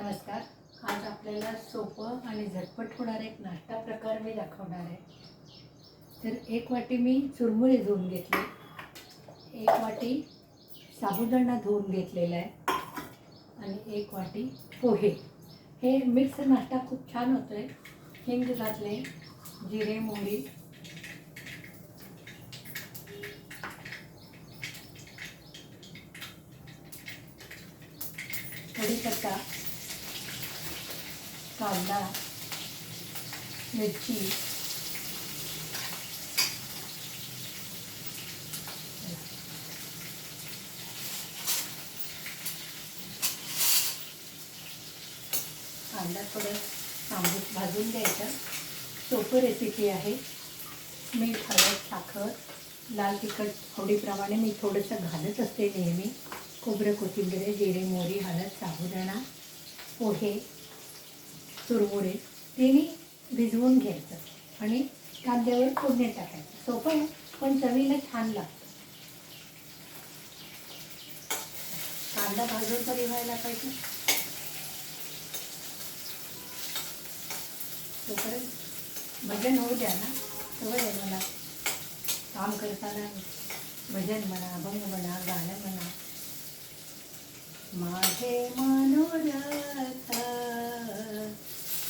नमस्कार. आज आपल्याला सोपं आणि झटपट होणारा एक नाश्ता प्रकार मी दाखवणार आहे. तर एक वाटी मी चुरमुरे धुवून घेतले. एक वाटी साबुदाणा धुवून घेतलेला आहे. आणि एक वाटी पोहे. हे मिक्स नाश्ता खूप छान होतो आहे हिंग घातले जिरे मोहरी. कढीपत्ता. कांदा मिरची. कांदा थोडं तांबूस भाजून द्यायचं सोपं रेसिपी आहे. मीठ हळद साखर लाल तिखट आवडीप्रमाणे मी थोडंसं घालत असते नेहमी. खोबरं कोथिंबीर जिरे मोहरी हळद साबुदाणा पोहे. चुरमुरे तिन्ही भिजवून घ्यायचं आणि कांद्यावर फोडणी टाकायचं. सोपं आहे पण चवीला छान लागतं. कांदा भाजून तरी व्हायला पाहिजे. तोपर्यंत भजन होऊ द्या ना. सवय आहे मला. काम करताना भजन म्हणा अभंग म्हणा गाणं म्हणा. माझे मनोरथ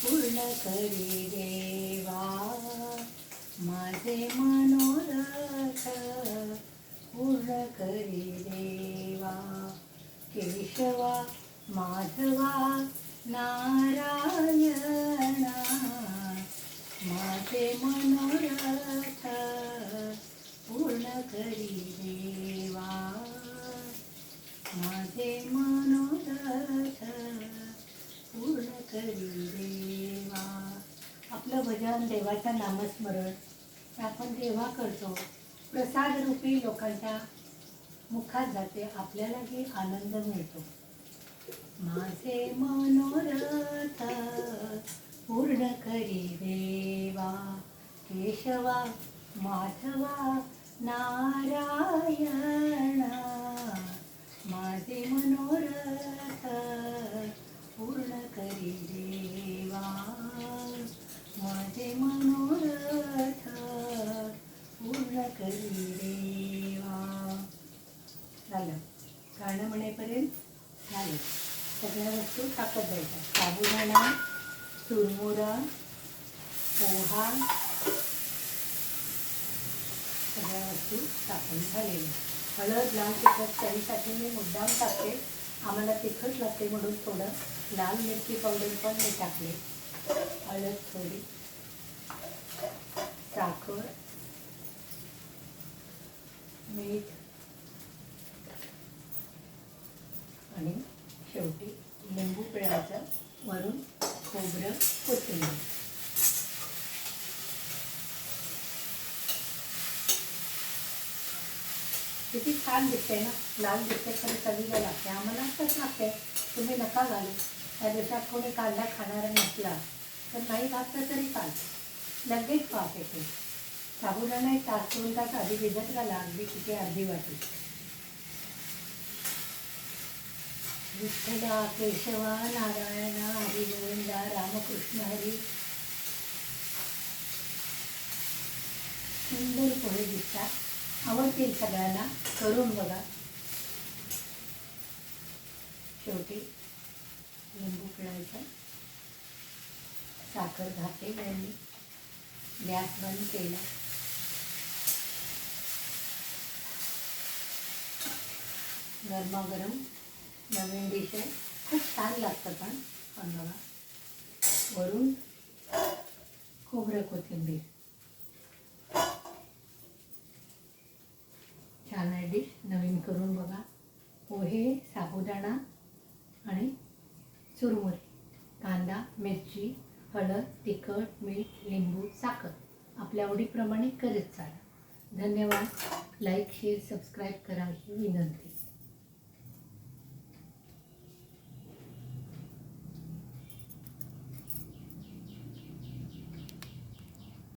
पूर्ण करी देवा माझे मनोरथ पूर्ण करी देवा केशवा माधवा नारायणा माझे मनोरथ पूर्ण करी देवा माझे मनोरथ पूर्ण करी देवा आपलं भजन देवाचं नामस्मरण आपण देवा करतो. प्रसाद रूपी लोकांच्या मुखात जाते आपल्यालाही आनंद मिळतो. माझे मनोरथ पूर्ण करी देवा. केशवा माधवा नारायणा. माझे मनोरथ पूर्ण करी देवा माझे मनोरथ पूर्ण करी देवा झालं गाणं म्हणेपर्यंत झालं. सगळ्या वस्तू टाकत जायच्या साबुदाणा चुरमुरा पोहा सगळ्या वस्तू टाकून झालेल्या. हळद लाल तिखट त्यासाठी मी मुद्दाम टाकते. आम्हाला तिखट लागते म्हणून थोडं लाल मिरची पावडर पण मी टाकले. हळद थोडी साखर मीठ आणि शेवटी लिंबू पिळायचं वरून खोबरं कोथिंबीर. किती छान दिसते ना? लाल दिसते खरं चवीला लागते आम्हाला असंच लागते तुम्ही नका घालू. त्या दिवसात कोणी कांदा खाणारा नसला तर नाही घातलं तरी चालतं. लगेच वाफ येते. साबुदाणा एक तास दोन तास आधी भिजत घाला अगदी किती अर्धी वाटी. विठ्ठला केशवा नारायणा हरी गोविंदा रामकृष्ण हरी. सुंदर पोहे दिसतात. आवडतील सगळ्यांना. करून बघा. शेवटी लिंबू पिळायचं. साखर घातली मी गॅस बंद केला. गरमागरम नवीन डिश आहे. खूप छान लागतं पण पण बघा वरून खोबरं कोथिंबीर. छान आहे डिश नवीन करून बघा. पोहे साबुदाणा आणि चुरमुरे. कांदा मिरची हळद तिखट मीठ लिंबू साखर. आपल्या आवडीप्रमाणे करत चाला. धन्यवाद. लाईक शेअर सबस्क्राईब करा ही विनंती.